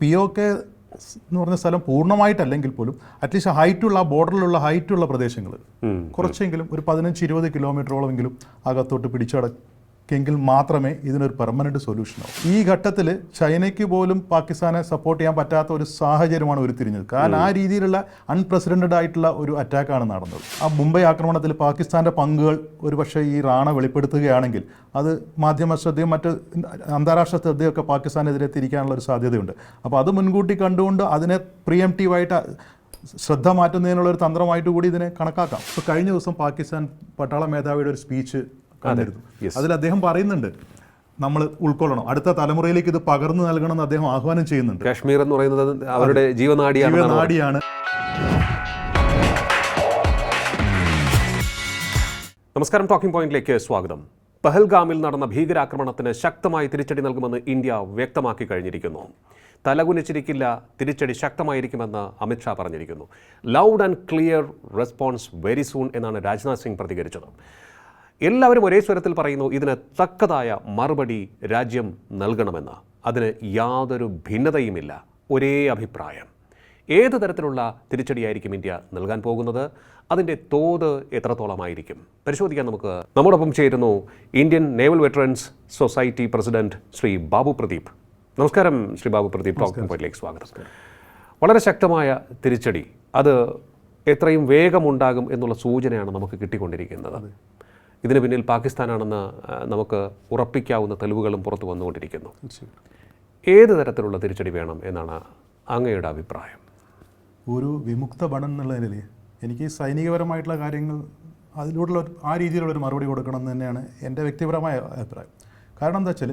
P O K എന്ന് പറഞ്ഞ സ്ഥലം പൂർണമായിട്ടല്ലെങ്കിൽ പോലും അറ്റ്ലീസ്റ്റ് ഹൈറ്റുള്ള ബോർഡറിലുള്ള ഹൈറ്റുള്ള പ്രദേശങ്ങൾ കുറച്ചെങ്കിലും ഒരു പതിനഞ്ച് ഇരുപത് കിലോമീറ്ററോളമെങ്കിലും അകത്തോട്ട് പിടിച്ചടക്കെങ്കിൽ മാത്രമേ ഇതിനൊരു പെർമനന്റ് സൊല്യൂഷൻ ആവും. ഈ ഘട്ടത്തിൽ ചൈനയ്ക്ക് പോലും പാകിസ്ഥാനെ സപ്പോർട്ട് ചെയ്യാൻ പറ്റാത്ത ഒരു സാഹചര്യമാണ് ഉരുത്തിരിഞ്ഞത്. കാരണം ആ രീതിയിലുള്ള അൺപ്രസിഡന്റഡ് ആയിട്ടുള്ള ഒരു അറ്റാക്കാണ് നടന്നത്. ആ മുംബൈ ആക്രമണത്തിൽ പാകിസ്ഥാന്റെ പങ്കുകൾ ഒരുപക്ഷെ ഈ റാണ വെളിപ്പെടുത്തുകയാണെങ്കിൽ അത് മാധ്യമ ശ്രദ്ധയും മറ്റ് അന്താരാഷ്ട്ര ശ്രദ്ധയൊക്കെ പാകിസ്ഥാനെതിരെ തിരിക്കാനുള്ള ഒരു സാധ്യതയുണ്ട്. അപ്പോൾ അത് മുൻകൂട്ടി കണ്ടുകൊണ്ട് അതിനെ പ്രിയംറ്റീവായിട്ട് ശ്രദ്ധ മാറ്റുന്നതിനുള്ള ഒരു തന്ത്രമായിട്ട് കൂടി ഇതിനെ കണക്കാക്കാം. ഇപ്പോൾ കഴിഞ്ഞ ദിവസം പാകിസ്ഥാൻ പട്ടാള മേധാവിയുടെ ഒരു സ്പീച്ച് കണ്ടിരുന്നു. അതിൽ അദ്ദേഹം പറയുന്നുണ്ട് നമ്മൾ ഉൾക്കൊള്ളണം. അടുത്ത തലമുറയിലേക്ക് ഇത് പകർന്നു നൽകണം എന്ന് അദ്ദേഹം ആഹ്വാനം ചെയ്യുന്നുണ്ട്. കാശ്മീർ എന്ന് പറയുന്നത് അവരുടെ ജീവനാടിയാണ് ജീവനാടിയാണ്. നമസ്കാരം ടോക്കിംഗ് പോയിന്റിലേക്ക് സ്വാഗതം. പഹൽഗാമിൽ നടന്ന ഭീകരാക്രമണത്തിന് ശക്തമായി തിരിച്ചടി നൽകുമെന്ന് ഇന്ത്യ വ്യക്തമാക്കി കഴിഞ്ഞിരിക്കുന്നു. തലകുനിച്ചിരിക്കില്ല തിരിച്ചടി ശക്തമായിരിക്കുമെന്ന് അമിത്ഷാ പറഞ്ഞിരിക്കുന്നു. Loud and clear response very soon എന്നാണ് രാജ്നാഥ് സിംഗ് പ്രതികരിച്ചത്. എല്ലാവരും ഒരേ സ്വരത്തിൽ പറയുന്നു ഇതിന് തക്കതായ മറുപടി രാജ്യം നൽകണമെന്ന്. അതിന് യാതൊരു ഭിന്നതയുമില്ല ഒരേ അഭിപ്രായം. ഏത് തരത്തിലുള്ള തിരിച്ചടിയായിരിക്കും ഇന്ത്യ നൽകാൻ പോകുന്നത്? അതിന്റെ തോത് എത്രത്തോളമായിരിക്കും? പരിശോധിക്കാൻ നമുക്ക് നമ്മോടൊപ്പം ചേരുന്നു Indian naval veterans society president Shri Babu Pradeep. നമസ്കാരം ശ്രീ ബാബു പ്രദീപ്. ടോക്കിംഗ് പോയിന്റിലേക്ക് സ്വാഗതം. വളരെ ശക്തമായ തിരിച്ചടി. അത് എത്രയും വേഗമുണ്ടാകും എന്നുള്ള സൂചനയാണ് നമുക്ക് കിട്ടിക്കൊണ്ടിരിക്കുന്നത്. ഇതിന് പിന്നിൽ പാകിസ്ഥാനാണെന്ന് നമുക്ക് ഉറപ്പിക്കാവുന്ന തെളിവുകളും പുറത്തു വന്നുകൊണ്ടിരിക്കുന്നു. ഏത് തരത്തിലുള്ള തിരിച്ചടി വേണം എന്നാണ് അങ്ങയുടെ അഭിപ്രായം? ഒരു വിമുക്ത ഭടൻ എന്നുള്ളതിൽ എനിക്ക് സൈനികപരമായിട്ടുള്ള കാര്യങ്ങൾ അതിലൂടെയുള്ള ആ രീതിയിലുള്ള ഒരു മറുപടി കൊടുക്കണം എന്ന് തന്നെയാണ് എന്റെ വ്യക്തിപരമായ അഭിപ്രായം. കാരണം എന്താ വെച്ചാൽ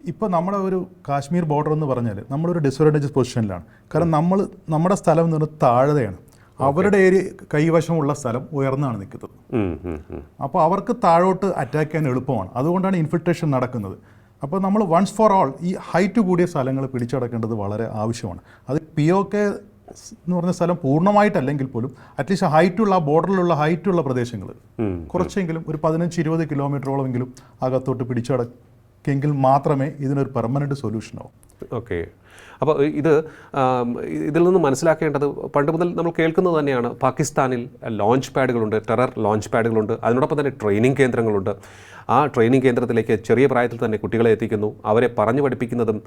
ഇപ്പോൾ നമ്മുടെ ഒരു കാശ്മീർ ബോർഡർ എന്ന് പറഞ്ഞാൽ നമ്മളൊരു ഡിസ്അഡ്വാന്റേജ് പൊസിഷനിലാണ് കാരണം നമ്മൾ നമ്മുടെ സ്ഥലം എന്ന് പറഞ്ഞാൽ താഴെയാണ് അവരുടെ ഏരിയ കൈവശമുള്ള സ്ഥലം ഉയർന്നാണ് നിൽക്കുന്നത്. അപ്പോൾ അവർക്ക് താഴോട്ട് അറ്റാക്ക് ചെയ്യാൻ എളുപ്പമാണ്. അതുകൊണ്ടാണ് ഇൻഫിൽട്രേഷൻ നടക്കുന്നത്. അപ്പോൾ നമ്മൾ വൺസ് ഫോർ ഓൾ ഈ ഹൈറ്റ് കൂടിയ സ്ഥലങ്ങൾ പിടിച്ചടക്കേണ്ടത് വളരെ ആവശ്യമാണ്. അത് പി ഒ കെ എന്ന് പറഞ്ഞ സ്ഥലം പൂർണമായിട്ടല്ലെങ്കിൽ പോലും അറ്റ്ലീസ്റ്റ് ഹൈറ്റുള്ള ബോർഡറിലുള്ള ഹൈറ്റുള്ള പ്രദേശങ്ങൾ കുറച്ചെങ്കിലും ഒരു പതിനഞ്ച് ഇരുപത് കിലോമീറ്ററോളമെങ്കിലും അകത്തോട്ട് പിടിച്ചടക്കെങ്കിൽ മാത്രമേ ഇതിനൊരു പെർമനന്റ് സൊല്യൂഷൻ ആവും. ഓക്കെ. അപ്പോൾ ഇത് ഇതിൽ നിന്ന് മനസ്സിലാക്കേണ്ടത് പണ്ട് മുതൽ നമ്മൾ കേൾക്കുന്നത് തന്നെയാണ് പാകിസ്ഥാനിൽ ലോഞ്ച് പാഡുകളുണ്ട് ടെറർ ലോഞ്ച് പാഡുകളുണ്ട് അതിനോടൊപ്പം തന്നെ ട്രെയിനിങ് കേന്ദ്രങ്ങളുണ്ട്. ആ ട്രെയിനിങ് കേന്ദ്രത്തിലേക്ക് ചെറിയ പ്രായത്തിൽ തന്നെ കുട്ടികളെ എത്തിക്കുന്നു. അവരെ പറഞ്ഞു പഠിപ്പിക്കുന്നതും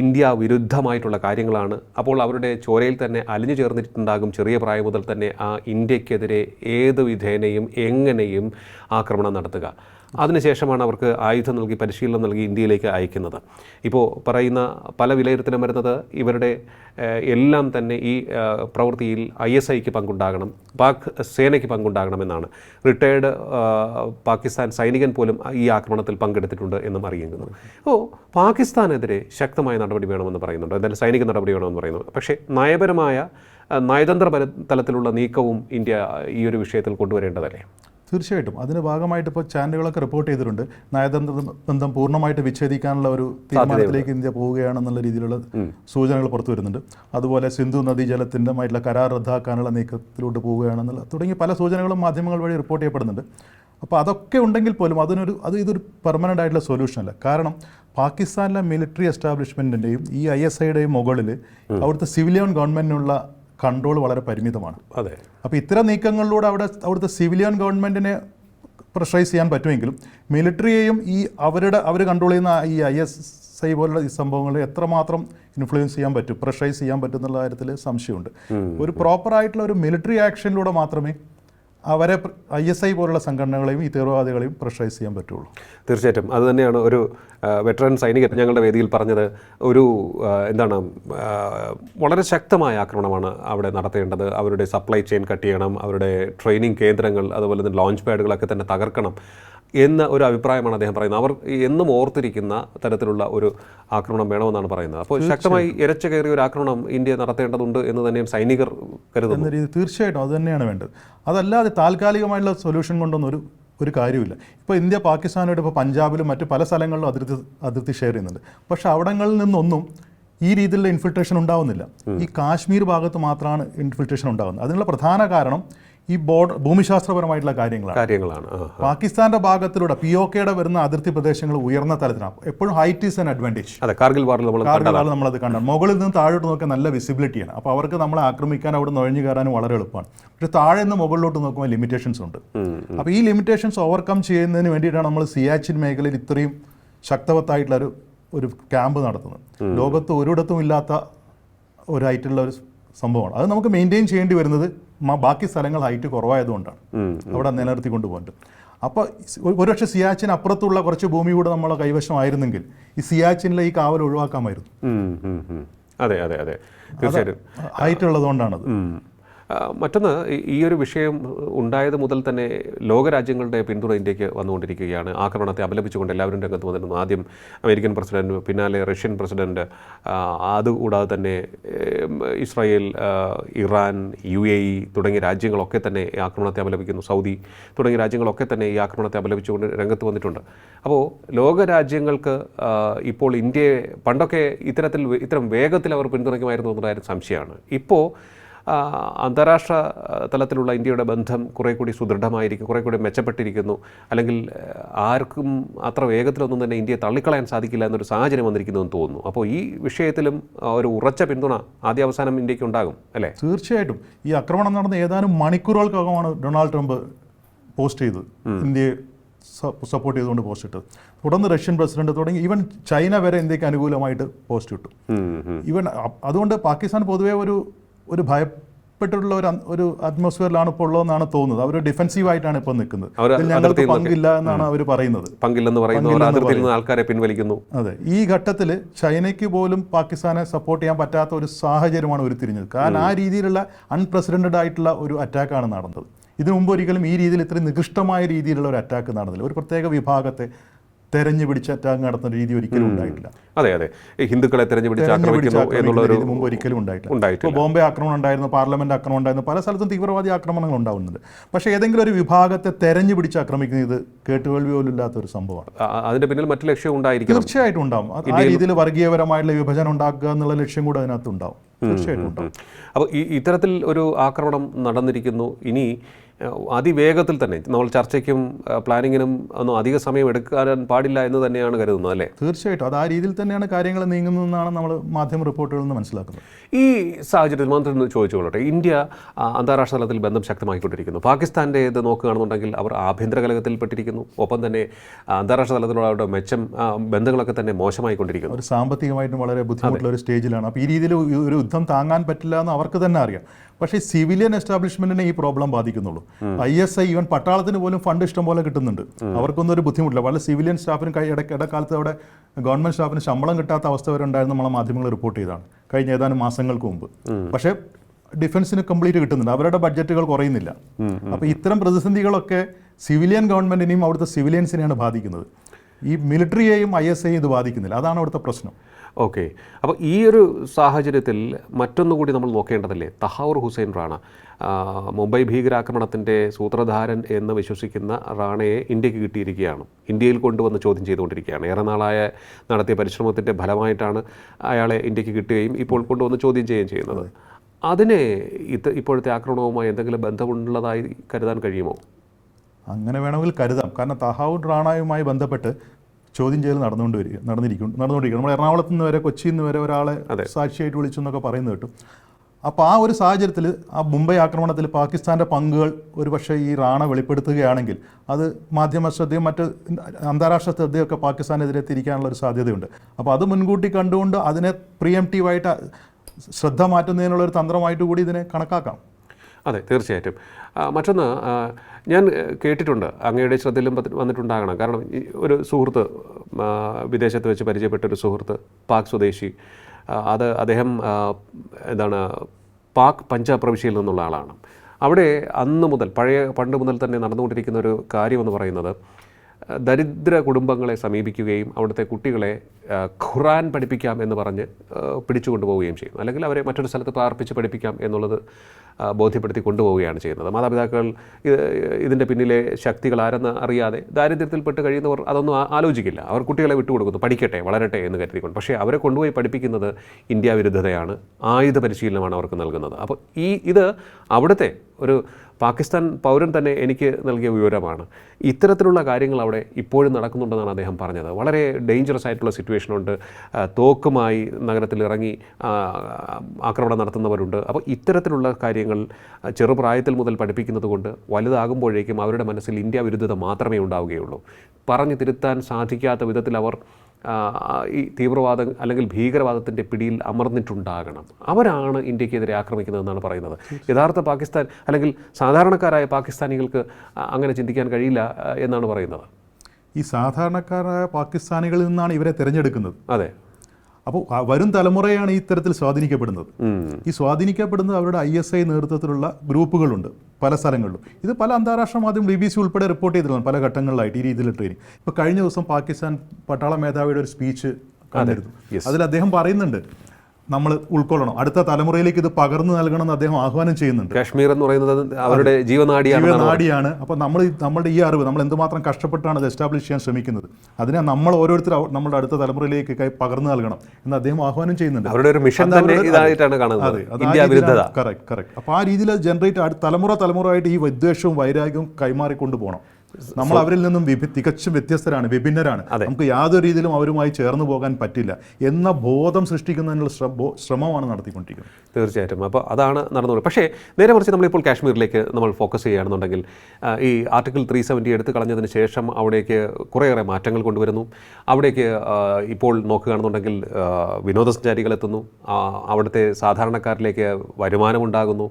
ഇന്ത്യ വിരുദ്ധമായിട്ടുള്ള കാര്യങ്ങളാണ്. അപ്പോൾ അവരുടെ ചോരയിൽ തന്നെ അലിഞ്ഞു ചേർന്നിട്ടുണ്ടാകും ചെറിയ പ്രായം മുതൽ തന്നെ ആ ഇന്ത്യക്കെതിരെ ഏത് വിധേനയും എങ്ങനെയും ആക്രമണം നടത്തുക. അതിനുശേഷമാണ് അവർക്ക് ആയുധം നൽകി പരിശീലനം നൽകി ഇന്ത്യയിലേക്ക് അയക്കുന്നത്. ഇപ്പോൾ പറയുന്ന പല വിലയിരുത്തലും വരുന്നത് ഇവരുടെ എല്ലാം തന്നെ ഈ പ്രവൃത്തിയിൽ ഐ എസ് ഐക്ക് പങ്കുണ്ടാകണം പാക് സേനയ്ക്ക് പങ്കുണ്ടാകണമെന്നാണ് റിട്ടയേർഡ് പാകിസ്ഥാൻ സൈനികൻ പോലും ഈ ആക്രമണത്തിൽ പങ്കെടുത്തിട്ടുണ്ട് എന്നും അറിയുന്നത് അപ്പോൾ പാകിസ്ഥാനെതിരെ ശക്തമായ നടപടി വേണമെന്ന് പറയുന്നുണ്ട്. എന്തായാലും സൈനിക നടപടി വേണമെന്ന് പറയുന്നു. പക്ഷേ നയപരമായ നയതന്ത്ര തലത്തിലുള്ള നീക്കവും ഇന്ത്യ ഈ ഒരു വിഷയത്തിൽ കൊണ്ടുവരേണ്ടതല്ലേ? തീർച്ചയായിട്ടും. അതിന് ഭാഗമായിട്ട് ഇപ്പോൾ ചാനലുകളൊക്കെ റിപ്പോർട്ട് ചെയ്തിട്ടുണ്ട്. നയതന്ത്ര ബന്ധം പൂർണമായിട്ട് വിച്ഛേദിക്കാനുള്ള ഒരു തീരുമാനത്തിലേക്ക് ഇന്ത്യ പോവുകയാണെന്നുള്ള രീതിയിലുള്ള സൂചനകൾ പുറത്തു വരുന്നുണ്ട്. അതുപോലെ സിന്ധു നദീജലത്തിന്റെ ആയിട്ടുള്ള കരാർ റദ്ദാക്കാനുള്ള നീക്കത്തിലോട്ട് പോവുകയാണെന്നുള്ള തുടങ്ങിയ പല സൂചനകളും മാധ്യമങ്ങൾ വഴി റിപ്പോർട്ട് ചെയ്യപ്പെടുന്നുണ്ട്. അപ്പോൾ അതൊക്കെ ഉണ്ടെങ്കിൽ പോലും അതിനൊരു അത് ഇതൊരു പെർമനന്റ് ആയിട്ടുള്ള സൊല്യൂഷൻ അല്ല. കാരണം പാകിസ്ഥാനിലെ മിലിറ്ററി എസ്റ്റാബ്ലിഷ്മെന്റിന്റെയും ഈ ഐ എസ് ഐയുടെയും മുകളിൽ അവിടുത്തെ സിവിലിയൻ ഗവൺമെന്റിനുള്ള കൺട്രോൾ വളരെ പരിമിതമാണ്. അതെ. അപ്പോൾ ഇത്തരം നീക്കങ്ങളിലൂടെ അവിടെ അവിടുത്തെ സിവിലിയൻ ഗവൺമെന്റിനെ പ്രഷറൈസ് ചെയ്യാൻ പറ്റുമെങ്കിലും മിലിറ്ററിയെയും ഈ അവരുടെ അവർ കൺട്രോൾ ചെയ്യുന്ന ഈ ഐ എസ് ഐ പോലുള്ള ഈ സംഭവങ്ങളെ എത്രമാത്രം ഇൻഫ്ലുവൻസ് ചെയ്യാൻ പറ്റും പ്രഷറൈസ് ചെയ്യാൻ പറ്റും എന്നുള്ള കാര്യത്തിൽ സംശയമുണ്ട്. ഒരു പ്രോപ്പറായിട്ടുള്ള ഒരു മിലിറ്ററി ആക്ഷനിലൂടെ മാത്രമേ അവരെ ഐ എസ് ഐ പോലുള്ള സംഘടനകളെയും ഈ തീവ്രവാദികളെയും പ്രഷറൈസ് ചെയ്യാൻ പറ്റുള്ളൂ. തീർച്ചയായിട്ടും. അത് തന്നെയാണ് ഒരു വെറ്ററൻ സൈനികൻ ഞങ്ങളുടെ വേദിയിൽ പറഞ്ഞത്. ഒരു എന്താണ് വളരെ ശക്തമായ ആക്രമണമാണ് അവിടെ നടത്തേണ്ടത്. അവരുടെ സപ്ലൈ ചെയിൻ കട്ട് ചെയ്യണം. അവരുടെ ട്രെയിനിങ് കേന്ദ്രങ്ങൾ അതുപോലെ തന്നെ ലോഞ്ച് പാഡുകളൊക്കെ തന്നെ തകർക്കണം. എന്ന ഒരു അഭിപ്രായമാണ് അദ്ദേഹം പറയുന്നത്. അവർ എന്നും ഓർത്തിരിക്കുന്ന തരത്തിലുള്ള ഒരു ആക്രമണം വേണമെന്നാണ് പറയുന്നത്. അപ്പോൾ ശക്തമായി ഇരച്ച കയറിയ ഒരു ആക്രമണം ഇന്ത്യ നടത്തേണ്ടതുണ്ട് എന്ന് തന്നെയും സൈനികർ കരുതുന്നു. തീർച്ചയായിട്ടും അത് തന്നെയാണ് വേണ്ടത്. അതല്ലാതെ താൽക്കാലികമായിട്ടുള്ള സൊല്യൂഷൻ കൊണ്ടൊന്നും ഒരു ഒരു കാര്യമില്ല ഇപ്പോൾ ഇന്ത്യ പാകിസ്ഥാനോട് ഇപ്പോൾ പഞ്ചാബിലും മറ്റ് പല സ്ഥലങ്ങളിലും അതിർത്തി അതിർത്തി ഷെയർ ചെയ്യുന്നുണ്ട്. പക്ഷെ അവിടങ്ങളിൽ നിന്നൊന്നും ഈ രീതിയിലുള്ള ഇൻഫിൽട്രേഷൻ ഉണ്ടാവുന്നില്ല. ഈ കാശ്മീർ ഭാഗത്ത് മാത്രമാണ് ഇൻഫിൽട്രേഷൻ ഉണ്ടാകുന്നത് അതിനുള്ള പ്രധാന കാരണം ഈ ബോർഡർ ഭൂമിശാസ്ത്രപരമായിട്ടുള്ള കാര്യങ്ങളാണ്. കാര്യങ്ങളാണ്. പാകിസ്ഥാന്റെ ഭാഗത്തിലൂടെ പി ഒ കെയുടെ വരുന്ന അതിർത്തി പ്രദേശങ്ങൾ ഉയർന്ന തലത്തിലാണ്. എപ്പോഴും ഹൈറ്റ് ഈസ് ആൻ അഡ്വാന്റേജ് അതെ കാർഗിൽ വാറിൽ നമ്മൾ കാർഗിലാണ് നമ്മളത് കണ്ടു മുകളിൽ നിന്ന് താഴോട്ട് നോക്കാൻ നല്ല വിസിബിലിറ്റിയാണ് അപ്പോൾ അവർക്ക് നമ്മളെ ആക്രമിക്കാൻ അവിടെ നുഴഞ്ഞു കയറാനും വളരെ എളുപ്പമാണ്. പക്ഷേ താഴെ നിന്ന് മുകളിലോട്ട് നോക്കുമ്പോൾ ലിമിറ്റേഷൻസ് ഉണ്ട്. അപ്പോൾ ഈ ലിമിറ്റേഷൻസ് ഓവർകം ചെയ്യുന്നതിന് വേണ്ടിയിട്ടാണ് നമ്മൾ സിയാച്ചിൻ മേഖലയിൽ ഇത്രയും ശക്തവത്തായിട്ടുള്ള ഒരു ഒരു ക്യാമ്പ് നടത്തുന്നത്. ലോകത്ത് ഒരിടത്തും ഇല്ലാത്ത ഒരു ഹൈറ്റുള്ള ഒരു സംഭവമാണ്. അത് നമുക്ക് മെയിന്റെയിൻ ചെയ്യേണ്ടി വരുന്നത് ബാക്കി സ്ഥലങ്ങൾ ഹൈറ്റ് കുറവായതുകൊണ്ടാണ്. അവിടെ നിലനിർത്തിക്കൊണ്ട് പോകേണ്ടത് അപ്പോൾ ഒരുപക്ഷെ സിയാച്ചിന് അപ്പുറത്തുള്ള കുറച്ച് ഭൂമി കൂടെ നമ്മളെ കൈവശമായിരുന്നെങ്കിൽ ഈ സിയാച്ചിനിലെ ഈ കാവൽ ഒഴിവാക്കാമായിരുന്നു. അതെ അതെ അതെ. തീർച്ചയായിട്ടും. ഹൈറ്റ് ഉള്ളതുകൊണ്ടാണത്. മറ്റൊന്ന് ഈ- ഒരു വിഷയം ഉണ്ടായത് മുതൽ തന്നെ ലോകരാജ്യങ്ങളുടെ പിന്തുണ ഇന്ത്യയ്ക്ക് വന്നുകൊണ്ടിരിക്കുകയാണ്. ആക്രമണത്തെ അപലപിച്ചുകൊണ്ട് എല്ലാവരും രംഗത്ത് വന്നിരുന്നു. ആദ്യം അമേരിക്കൻ പ്രസിഡന്റ് പിന്നാലെ റഷ്യൻ പ്രസിഡന്റ് അതുകൂടാതെ തന്നെ Israel Iran U A E തുടങ്ങിയ രാജ്യങ്ങളൊക്കെ തന്നെ ഈ ആക്രമണത്തെ അപലപിക്കുന്നു. സൗദി തുടങ്ങിയ രാജ്യങ്ങളൊക്കെ തന്നെ ഈ ആക്രമണത്തെ അപലപിച്ചുകൊണ്ട് രംഗത്ത് വന്നിട്ടുണ്ട്. അപ്പോൾ ലോകരാജ്യങ്ങൾക്ക് ഇപ്പോൾ ഇന്ത്യയെ പണ്ടൊക്കെ ഇത്തരത്തിൽ ഇത്തരം വേഗത്തിൽ അവർ പിന്തുണയ്ക്കുമായിരുന്നു എന്നുള്ളതായിരുന്നു സംശയമാണ്. ഇപ്പോൾ അന്താരാഷ്ട്ര തലത്തിലുള്ള ഇന്ത്യയുടെ ബന്ധം കുറേ കൂടി സുദൃഢമായിരിക്കും കുറേ കൂടി മെച്ചപ്പെട്ടിരിക്കുന്നു. അല്ലെങ്കിൽ ആർക്കും അത്ര വേഗത്തിലൊന്നും തന്നെ ഇന്ത്യയെ തള്ളിക്കളയാൻ സാധിക്കില്ല എന്നൊരു സാഹചര്യം വന്നിരിക്കുന്നു എന്ന് തോന്നുന്നു. അപ്പോൾ ഈ വിഷയത്തിലും ഒരു ഉറച്ച പിന്തുണ ആദ്യാവസാനം ഇന്ത്യയ്ക്ക് ഉണ്ടാകും അല്ലേ? തീർച്ചയായിട്ടും. ഈ ആക്രമണം നടന്ന ഏതാനും മണിക്കൂറുകൾക്കകമാണ് ഡൊണാൾഡ് ട്രംപ് പോസ്റ്റ് ചെയ്തത് ഇന്ത്യയെ സപ്പോർട്ട് ചെയ്തുകൊണ്ട് പോസ്റ്റ് ഇട്ടത്. തുടർന്ന് റഷ്യൻ പ്രസിഡന്റ് തുടങ്ങി ഈവൻ ചൈന വരെ ഇന്ത്യയ്ക്ക് അനുകൂലമായിട്ട് പോസ്റ്റ് ഇട്ടു. ഈവൻ അതുകൊണ്ട് പാകിസ്ഥാൻ പൊതുവേ ഒരു ഒരു ഭയപ്പെട്ടിട്ടുള്ള ഒരു ഒരു അറ്റ്മോസ്ഫിയറിലാണ് ഇപ്പോൾ ഉള്ളതെന്നാണ് തോന്നുന്നത്. അവർ ഡിഫെൻസീവ് ആയിട്ടാണ് ഇപ്പോൾ നിൽക്കുന്നത് ഞങ്ങൾക്ക് പങ്കില്ല എന്നാണ് അവർ പറയുന്നത്. പങ്കില്ലെന്ന് പറയുന്നു. അവർ ആൾക്കാരെ പിൻവലിക്കുന്നു. അതെ. ഈ ഘട്ടത്തിൽ ചൈനയ്ക്ക് പോലും പാകിസ്ഥാനെ സപ്പോർട്ട് ചെയ്യാൻ പറ്റാത്ത ഒരു സാഹചര്യമാണ് ഉരുത്തിരിഞ്ഞത് കാരണം ആ രീതിയിലുള്ള അൺപ്രസിഡന്റഡ് ആയിട്ടുള്ള ഒരു അറ്റാക്കാണ് നടന്നത്. ഇതിനു മുമ്പ് ഒരിക്കലും ഈ രീതിയിൽ ഇത്രയും നികൃഷ്ടമായ രീതിയിലുള്ള ഒരു അറ്റാക്ക് നടന്നില്ല. ഒരു പ്രത്യേക വിഭാഗത്തെ തെരഞ്ഞു പിടിച്ച് അറ്റാക്ക് നടത്തുന്ന രീതി ഒരിക്കലും ഉണ്ടായിട്ടില്ല. അതെ അതെ. ഹിന്ദുക്കളെ തെരഞ്ഞു പിടിച്ച് ആക്രമിക്കുന്നു എന്നുള്ള ഒരു മുമ്പ് ഒരിക്കലും ഉണ്ടായിട്ടില്ല. ഇപ്പോൾ ബോംബെ ആക്രമണം ഉണ്ടായിരുന്നു പാർലമെന്റ് ആക്രമണം ഉണ്ടായിരുന്നു പല സ്ഥലത്തും തീവ്രവാദി ആക്രമണങ്ങൾ ഉണ്ടാവുന്നുണ്ട്. പക്ഷേ ഏതെങ്കിലും ഒരു വിഭാഗത്തെ തെരഞ്ഞു പിടിച്ച് ആക്രമിക്കുന്നത് കേട്ടുകേൾവി പോലും ഇല്ലാത്ത ഒരു സംഭവമാണ്. അതിന്റെ പിന്നിൽ മറ്റു ലക്ഷ്യം ഉണ്ടായിരിക്കും തീർച്ചയായിട്ടും ഉണ്ടാവും. ആ രീതിയിൽ വർഗീയപരമായിട്ടുള്ള വിഭജനം ഉണ്ടാക്കുക എന്നുള്ള ലക്ഷ്യം കൂടെ അതിനകത്ത് ഉണ്ടാവും. തീർച്ചയായിട്ടും ഉണ്ടാവും. അപ്പോൾ ഈ ഇത്തരത്തിൽ ഒരു ആക്രമണം നടന്നിരിക്കുന്നു. ഇനി അതിവേഗത്തിൽ തന്നെ നമ്മൾ ചർച്ചയ്ക്കും പ്ലാനിങ്ങിനും ഒന്നും അധിക സമയം എടുക്കാൻ പാടില്ല എന്ന് തന്നെയാണ് കരുതുന്നത് അല്ലേ? തീർച്ചയായിട്ടും. അത് ആ രീതിയിൽ തന്നെയാണ് കാര്യങ്ങൾ നീങ്ങുന്നതെന്നാണ് നമ്മൾ മാധ്യമ റിപ്പോർട്ടുകളിൽ നിന്ന് മനസ്സിലാക്കുന്നത്. ഈ സാഹചര്യത്തിൽ മാത്രം ഒന്ന് ചോദിച്ചുകൊള്ളട്ടെ. ഇന്ത്യ അന്താരാഷ്ട്ര തലത്തിൽ ബന്ധം ശക്തമായിക്കൊണ്ടിരിക്കുന്നു. പാകിസ്ഥാന്റെ ഇത് നോക്കുകയാണെന്നുണ്ടെങ്കിൽ അവർ ആഭ്യന്തര കലകത്തിൽപ്പെട്ടിരിക്കുന്നു ഒപ്പം തന്നെ അന്താരാഷ്ട്ര തലത്തിലുള്ള അവരുടെ മെച്ചം ബന്ധങ്ങളൊക്കെ തന്നെ മോശമായിക്കൊണ്ടിരിക്കുന്നു. ഒരു സാമ്പത്തികമായിട്ടും വളരെ ബുദ്ധിമുട്ടുള്ള ഒരു സ്റ്റേജിലാണ്. അപ്പോൾ ഈ രീതിയിൽ ഒരു യുദ്ധം താങ്ങാൻ പറ്റില്ല എന്ന് അവർക്ക് തന്നെ അറിയാം. പക്ഷേ സിവിലിയൻ എസ്റ്റാബ്ലിഷ്മെന്റിനെ ഈ പ്രോബ്ലം ബാധിക്കുന്നുള്ളൂ. ഐ എസ് ഐ ഈവൻ പട്ടാളത്തിന് പോലും ഫണ്ട് ഇഷ്ടം പോലെ കിട്ടുന്നുണ്ട്. അവർക്കൊന്നും ഒരു ബുദ്ധിമുട്ടില്ല. പല സിവിലിയൻ സ്റ്റാഫിന് കൈ ഇടയ്ക്ക് ഇടക്കാലത്ത് അവിടെ ഗവൺമെന്റ് സ്റ്റാഫിന് ശമ്പളം കിട്ടാത്ത അവസ്ഥ വരെ ഉണ്ടായിരുന്നു നമ്മളെ മാധ്യമങ്ങൾ റിപ്പോർട്ട് ചെയ്താണ്. കഴിഞ്ഞ ഏതാനും മാസങ്ങൾക്ക് മുമ്പ്. പക്ഷേ ഡിഫൻസിന് കംപ്ലീറ്റ് കിട്ടുന്നുണ്ട്. അവരുടെ ബഡ്ജറ്റുകൾ കുറയുന്നില്ല. അപ്പോൾ ഇത്തരം പ്രതിസന്ധികളൊക്കെ സിവിലിയൻ ഗവൺമെന്റിനെയും അവിടുത്തെ സിവിലിയൻസിനെയാണ് ബാധിക്കുന്നത്. ഈ മിലിറ്ററിയെയും ഐ എസ് ഐയും ഇത് ബാധിക്കുന്നില്ല. അതാണ് അവിടുത്തെ പ്രശ്നം. ഓക്കെ. അപ്പോൾ ഈ ഒരു സാഹചര്യത്തിൽ മറ്റൊന്നുകൂടി നമ്മൾ നോക്കേണ്ടതല്ലേ? തഹാവൂർ ഹുസൈൻ റാണ. മുംബൈ ഭീകരാക്രമണത്തിന്റെ സൂത്രധാരൻ എന്ന് വിശ്വസിക്കുന്ന റാണയെ ഇന്ത്യയ്ക്ക് കിട്ടിയിരിക്കുകയാണ്. ഇന്ത്യയിൽ കൊണ്ടുവന്ന് ചോദ്യം ചെയ്തുകൊണ്ടിരിക്കുകയാണ്. ഏറെ നാളായ നടത്തിയ പരിശ്രമത്തിന്റെ ഫലമായിട്ടാണ് അയാളെ ഇന്ത്യയ്ക്ക് കിട്ടുകയും ഇപ്പോൾ കൊണ്ടുവന്ന് ചോദ്യം ചെയ്യുകയും ചെയ്യുന്നത്. അതിനെ ഇത് ഇപ്പോഴത്തെ ആക്രമണവുമായി എന്തെങ്കിലും ബന്ധമുള്ളതായി കരുതാൻ കഴിയുമോ? അങ്ങനെ വേണമെങ്കിൽ കരുതാം. കാരണം തഹാവൂർ റാണയുമായി ബന്ധപ്പെട്ട് ചോദ്യം ചെയ്യൽ നടന്നുകൊണ്ട് വരിക നടന്നിരിക്കും നടന്നുകൊണ്ടിരിക്കും. നമ്മൾ എറണാകുളത്ത് നിന്ന് വരെ കൊച്ചിയിൽ നിന്ന് വരെ ഒരാളെ സാക്ഷിയായിട്ട് വിളിച്ചു എന്നൊക്കെ പറയുന്നത് കേട്ടു. അപ്പോൾ ആ ഒരു സാഹചര്യത്തിൽ ആ മുംബൈ ആക്രമണത്തിൽ പാകിസ്ഥാന്റെ പങ്കുകൾ ഒരുപക്ഷെ ഈ റാണ വെളിപ്പെടുത്തുകയാണെങ്കിൽ അത് മാധ്യമ ശ്രദ്ധയും മറ്റ് അന്താരാഷ്ട്ര ശ്രദ്ധയൊക്കെ പാകിസ്ഥാനെതിരെ തിരിക്കാനുള്ള ഒരു സാധ്യതയുണ്ട്. അപ്പോൾ അത് മുൻകൂട്ടി കണ്ടുകൊണ്ട് അതിനെ പ്രിയംറ്റീവായിട്ട് ശ്രദ്ധ മാറ്റുന്നതിനുള്ള ഒരു തന്ത്രമായിട്ട് കൂടി ഇതിനെ കണക്കാക്കാം. അതെ തീർച്ചയായിട്ടും. മറ്റൊന്ന് ഞാൻ കേട്ടിട്ടുണ്ട്. അങ്ങയുടെ ശ്രദ്ധയിലും വന്നിട്ടുണ്ടാകണം. കാരണം ഒരു സുഹൃത്ത് വിദേശത്ത് വെച്ച് പരിചയപ്പെട്ട ഒരു സുഹൃത്ത് പാക് സ്വദേശി അത് അദ്ദേഹം എന്താണ് പാക് പഞ്ചാബ് പ്രവിശ്യയിൽ നിന്നുള്ള ആളാണ്. അവിടെ അന്ന് മുതൽ പഴയ പണ്ട് മുതൽ തന്നെ നടന്നുകൊണ്ടിരിക്കുന്ന ഒരു കാര്യമെന്ന് പറയുന്നത് ദരിദ്ര കുടുംബങ്ങളെ സമീപിക്കുകയും അവിടുത്തെ കുട്ടികളെ ഖുറാൻ പഠിപ്പിക്കാം എന്ന് പറഞ്ഞ് പിടിച്ചുകൊണ്ടുപോവുകയും പിടിച്ചു കൊണ്ടുപോവുകയും ചെയ്യും അല്ലെങ്കിൽ അവരെ മറ്റൊരു സ്ഥലത്ത് പാർപ്പിച്ച് പഠിപ്പിക്കാം എന്നുള്ളത് ബോധ്യപ്പെടുത്തി കൊണ്ടുപോവുകയാണ് ചെയ്യുന്നത്. മാതാപിതാക്കൾ ഇത് ഇതിന്റെ പിന്നിലെ ശക്തികൾ ആരെന്ന് അറിയാതെ ദാരിദ്ര്യത്തിൽപ്പെട്ട് കഴിയുന്നവർ അതൊന്നും ആലോചിക്കില്ല. അവർ കുട്ടികളെ വിട്ടുകൊടുക്കുന്നു. പഠിക്കട്ടെ വളരട്ടെ എന്ന് കരുതിക്കൊണ്ട്. പക്ഷേ അവരെ കൊണ്ടുപോയി പഠിപ്പിക്കുന്നത് ഇന്ത്യ വിരുദ്ധതയാണ്. ആയുധ പരിശീലനമാണ് അവർക്ക് നൽകുന്നത്. അപ്പോൾ ഈ ഇത് അവിടുത്തെ ഒരു പാകിസ്ഥാൻ പൗരൻ തന്നെ എനിക്ക് നൽകിയ വിവരമാണ്. ഇത്തരത്തിലുള്ള കാര്യങ്ങൾ അവിടെ ഇപ്പോഴും നടക്കുന്നുണ്ടെന്നാണ് അദ്ദേഹം പറഞ്ഞത്. വളരെ ഡേഞ്ചറസ് ആയിട്ടുള്ള സിറ്റുവേഷൻ ഉണ്ട്. തോക്കുമായി നഗരത്തിൽ ഇറങ്ങി ആക്രമണം നടത്തുന്നവരുണ്ട്. അപ്പോൾ ഇത്തരത്തിലുള്ള കാര്യങ്ങൾ ആ, ചെറുപ്രായത്തിൽ മുതൽ പഠിപ്പിക്കുന്നത് കൊണ്ട് വലുതാകുമ്പോഴേക്കും അവരുടെ മനസ്സിൽ ഇന്ത്യ വിരുദ്ധത മാത്രമേ ഉണ്ടാവുകയുള്ളൂ. പറഞ്ഞു തിരുത്താൻ സാധിക്കാത്ത വിധത്തിൽ അവർ ഈ തീവ്രവാദം അല്ലെങ്കിൽ ഭീകരവാദത്തിന്റെ പിടിയിൽ അമർന്നിട്ടുണ്ടാകണം. അവരാണ് ഇന്ത്യക്കെതിരെ ആക്രമിക്കുന്നതെന്നാണ് പറയുന്നത്. യഥാർത്ഥ പാകിസ്ഥാൻ അല്ലെങ്കിൽ സാധാരണക്കാരായ പാകിസ്ഥാനികൾക്ക് അങ്ങനെ ചിന്തിക്കാൻ കഴിയില്ല എന്നാണ് പറയുന്നത്. ഈ സാധാരണക്കാരായ പാകിസ്ഥാനികളിൽ നിന്നാണ് ഇവരെ തിരഞ്ഞെടുക്കുന്നത്. അതെ. അപ്പോൾ വരും തലമുറയാണ് ഈ തരത്തിൽ സ്വാധീനിക്കപ്പെടുന്നത് ഈ സ്വാധീനിക്കപ്പെടുന്നത് അവരുടെ ഐ എസ് ഐ നേതൃത്വത്തിലുള്ള ഗ്രൂപ്പുകളുണ്ട് പല സ്ഥലങ്ങളിലും. ഇത് പല അന്താരാഷ്ട്ര മാധ്യമം ബി ബി സി ഉൾപ്പെടെ റിപ്പോർട്ട് ചെയ്തിട്ടുണ്ട് പല ഘട്ടങ്ങളിലായിട്ട് ഈ രീതിയിലുള്ള ട്രെയിനിങ് ഇപ്പോൾ കഴിഞ്ഞ ദിവസം പാകിസ്ഥാൻ പട്ടാള മേധാവിയുടെ ഒരു സ്പീച്ച് കണ്ടിരുന്നു. അതിൽ അദ്ദേഹം പറയുന്നുണ്ട് നമ്മൾ ഉൾക്കൊള്ളണം. അടുത്ത തലമുറയിലേക്ക് ഇത് പകർന്നു നൽകണം എന്ന് അദ്ദേഹം ആഹ്വാനം ചെയ്യുന്നുണ്ട്. കാശ്മീർ എന്ന് പറയുന്നത് അവരുടെ ജീവനാടിയാണ് ജീവനാടിയാണ്. അപ്പോൾ നമ്മൾ നമ്മുടെ ഈ അറിവ് നമ്മൾ എന്തുമാത്രം കഷ്ടപ്പെട്ടാണ് അത് എസ്റ്റാബ്ലിഷ് ചെയ്യാൻ ശ്രമിക്കുന്നത്. അതിനെ നമ്മൾ ഓരോരുത്തർ നമ്മുടെ അടുത്ത തലമുറയിലേക്ക് കൈ പകർന്നു നൽകണം എന്ന് അദ്ദേഹം ആഹ്വാനം ചെയ്യുന്നുണ്ട്. അവരുടെ ഒരു മിഷൻ തന്നെ ഇതായിട്ടാണ് കാണുന്നത്. കറക്റ്റ് കറക്റ്റ് അപ്പോൾ ആ രീതിയിൽ ജനറേറ്റ് തലമുറ തലമുറയായിട്ട് ഈ വിദ്വേഷവും വൈരാഗ്യവും കൈമാറിക്കൊണ്ട് പോകണം. നമ്മൾ അവരിൽ നിന്നും തികച്ചും വ്യത്യസ്തരാണ് വിഭിന്നരാണ്. നമുക്ക് യാതൊരു രീതിയിലും അവരുമായി ചേർന്ന് പോകാൻ പറ്റില്ല എന്ന ബോധം സൃഷ്ടിക്കുന്നതിനുള്ള ശ്ര- ശ്രമമാണ് നടത്തിക്കൊണ്ടിരിക്കുന്നത്. തീർച്ചയായിട്ടും. അപ്പോൾ അതാണ് നടന്നുള്ളത് പക്ഷേ നേരെ മറിച്ച് നമ്മളിപ്പോൾ കാശ്മീരിലേക്ക് നമ്മൾ ഫോക്കസ് ചെയ്യുകയാണെന്നുണ്ടെങ്കിൽ ഈ ആർട്ടിക്കിൾ ത്രീ സെവന്റി എടുത്ത് കളഞ്ഞതിന് ശേഷം അവിടേക്ക് കുറേയേറെ മാറ്റങ്ങൾ കൊണ്ടുവരുന്നു. അവിടേക്ക് ഇപ്പോൾ നോക്കുകയാണെന്നുണ്ടെങ്കിൽ വിനോദസഞ്ചാരികൾ എത്തുന്നു. അവിടുത്തെ സാധാരണക്കാരിലേക്ക് വരുമാനമുണ്ടാകുന്നു.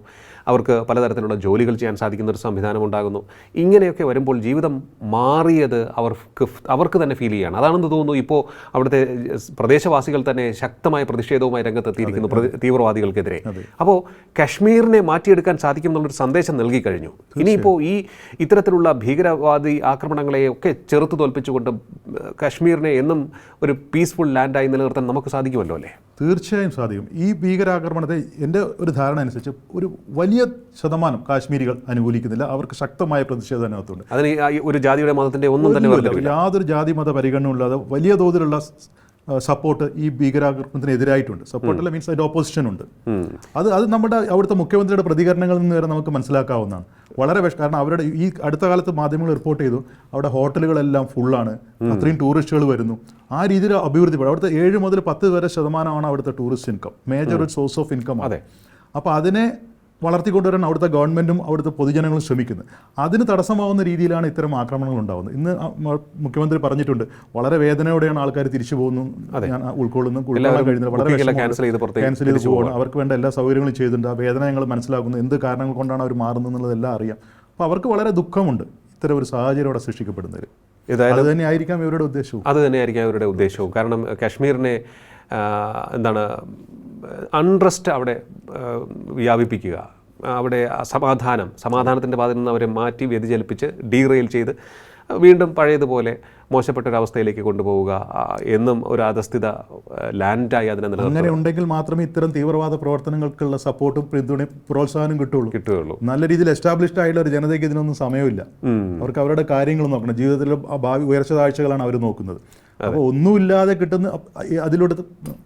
അവർക്ക് പലതരത്തിലുള്ള ജോലികൾ ചെയ്യാൻ സാധിക്കുന്ന ഒരു സംവിധാനം ഉണ്ടാകുന്നു ഇങ്ങനെയൊക്കെ വരുമ്പോൾ ജീവിതം മാറിയത് അവർക്ക് അവർക്ക് തന്നെ ഫീൽ ചെയ്യാണ്. അതാണെന്ന് തോന്നുന്നു ഇപ്പോൾ അവിടുത്തെ പ്രദേശവാസികൾ തന്നെ ശക്തമായ പ്രതിഷേധവുമായി രംഗത്തെത്തിയിരിക്കുന്നു തീവ്രവാദികൾക്കെതിരെ. അപ്പോൾ കശ്മീരിനെ മാറ്റിയെടുക്കാൻ സാധിക്കും എന്നുള്ളൊരു സന്ദേശം നൽകി കഴിഞ്ഞു ഇനിയിപ്പോൾ ഈ ഇത്തരത്തിലുള്ള ഭീകരവാദി ആക്രമണങ്ങളെ ഒക്കെ ചെറുത്തു തോൽപ്പിച്ചുകൊണ്ട് കശ്മീരിനെ എന്നും ഒരു പീസ്ഫുൾ ലാൻഡായി നിലനിർത്താൻ നമുക്ക് സാധിക്കുമല്ലോ അല്ലേ? തീർച്ചയായും സാധിക്കും. ഈ ഭീകരാക്രമണത്തെ എന്റെ ഒരു ധാരണ അനുസരിച്ച് ഒരു വലിയ ശതമാനം കാശ്മീരികൾ അനുകൂലിക്കുന്നില്ല. അവർക്ക് ശക്തമായ പ്രതിഷേധം അതിനകത്തുണ്ട്. അതിന് ഒരു ജാതിയുടെ മതത്തിന്റെ ഒന്നും തന്നെ. യാതൊരു ജാതി മത പരിഗണനയില്ലാതെ വലിയ തോതിലുള്ള സപ്പോർട്ട് ഈ ഭീകരാക്രമണത്തിന് എതിരായിട്ടുണ്ട്. അല്ല മീൻസ് അതിന്റെ ഓപ്പോസിഷൻ ഉണ്ട്. അത് അത് നമ്മുടെ അവിടുത്തെ മുഖ്യമന്ത്രിയുടെ പ്രതികരണങ്ങളിൽ നിന്ന് വരെ നമുക്ക് മനസ്സിലാക്കാവുന്നതാണ്. വളരെ വിഷ കാരണം അവരുടെ ഈ അടുത്ത കാലത്ത് മാധ്യമങ്ങൾ റിപ്പോർട്ട് ചെയ്തു അവിടെ ഹോട്ടലുകളെല്ലാം ഫുള്ളാണ് അത്രയും ടൂറിസ്റ്റുകൾ വരുന്നു. ആ രീതിയിൽ അഭിവൃദ്ധിപ്പെടും അവിടുത്തെ ഏഴ് മുതൽ പത്ത് വരെ ശതമാനമാണ് അവിടുത്തെ ടൂറിസ്റ്റ് ഇൻകം മേജർ ഒരു സോഴ്സ് ഓഫ് ഇൻകം അതെ. അപ്പോൾ അതിനെ വളർത്തിക്കൊണ്ടുവരാൻ അവിടുത്തെ ഗവൺമെന്റും അവിടുത്തെ പൊതുജനങ്ങളും ശ്രമിക്കുന്നത് അതിന് തടസ്സമാവുന്ന രീതിയിലാണ് ഇത്തരം ആക്രമണങ്ങൾ ഉണ്ടാകുന്നത് ഇന്ന് മുഖ്യമന്ത്രി പറഞ്ഞിട്ടുണ്ട് വളരെ വേദനയോടെയാണ് ആൾക്കാർ തിരിച്ചു പോകുന്നു. ഞാൻ ഉൾക്കൊള്ളുന്നു. ഉൾക്കൊള്ളാൻ വളരെ ക്യാൻസൽ ചെയ്ത് പോകണം അവർക്ക് വേണ്ട എല്ലാ സൗകര്യങ്ങളും ചെയ്തിട്ടുണ്ട്. ആ വേദന ഞങ്ങൾ മനസ്സിലാക്കുന്നു. എന്ത് കാരണങ്ങൾ കൊണ്ടാണ് അവർ മാറുന്നത് എന്നുള്ളതെല്ലാം അറിയാം. അപ്പോൾ അവർക്ക് വളരെ ദുഃഖമുണ്ട് ഇത്തരം ഒരു സാഹചര്യം അവിടെ സൃഷ്ടിക്കപ്പെടുന്നതിൽ. അത് തന്നെയായിരിക്കാം ഇവരുടെ ഉദ്ദേശവും. അത് തന്നെയായിരിക്കാം ഇവരുടെ ഉദ്ദേശവും. കാരണം കാശ്മീരിനെ എന്താണ് അൺട്രസ്റ്റ് അവിടെ വ്യാപിപ്പിക്കുക. അവിടെ അസമാധാനം സമാധാനത്തിന്റെ പാതയിൽ നിന്ന് അവരെ മാറ്റി വ്യതിചലിപ്പിച്ച് ഡീറെയിൽ ചെയ്ത് വീണ്ടും പഴയതുപോലെ മോശപ്പെട്ട ഒരു അവസ്ഥയിലേക്ക് കൊണ്ടുപോവുക എന്നും ഒരു അധസ്ഥിത ലാൻഡായി അതിനെ അങ്ങനെ ഉണ്ടെങ്കിൽ മാത്രമേ ഇത്തരം തീവ്രവാദ പ്രവർത്തനങ്ങൾക്കുള്ള സപ്പോർട്ടും പിന്തുണയും പ്രോത്സാഹനം കിട്ടുള്ളൂ കിട്ടുകയുള്ളൂ. നല്ല രീതിയിൽ എസ്റ്റാബ്ലിഷ്ഡ് ആയിട്ടുള്ള ഒരു ജനതയ്ക്ക് ഇതിനൊന്നും സമയമില്ല. അവർക്ക് അവരുടെ കാര്യങ്ങൾ നോക്കണം. ജീവിതത്തിലെ ഭാവി ഉയർച്ച താഴ്ചകളാണ് അവർ നോക്കുന്നത്. അപ്പോൾ ഒന്നുമില്ലാതെ കിട്ടുന്ന അതിലൂടെ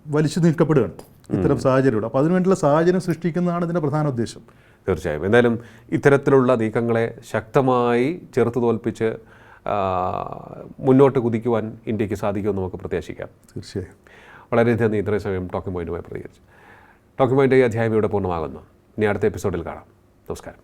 വലിച്ചു നീക്കപ്പെടുകയാണ്. ഇത്തരം സാഹചര്യം അപ്പോൾ അതിനുവേണ്ടിയുള്ള സാഹചര്യം സൃഷ്ടിക്കുന്നതാണ് ഇതിന്റെ പ്രധാന ഉദ്ദേശം. തീർച്ചയായും. എന്തായാലും ഇത്തരത്തിലുള്ള നീക്കങ്ങളെ ശക്തമായി ചെറുത്തു തോൽപ്പിച്ച് മുന്നോട്ട് കുതിക്കുവാൻ ഇന്ത്യയ്ക്ക് സാധിക്കുമെന്ന് നമുക്ക് പ്രത്യാശിക്കാം. തീർച്ചയായും. വളരെയധികം നന്ദി ഇത്രയും സമയം ടോക്കിംഗ് പോയിന്റുമായി പ്രതികരിച്ചു. ടോക്കിംഗ് പോയിന്റ് ഈ അധ്യായം ഇവിടെ പൂർണമാകുന്നു. ഇനി അടുത്ത എപ്പിസോഡിൽ കാണാം. നമസ്കാരം.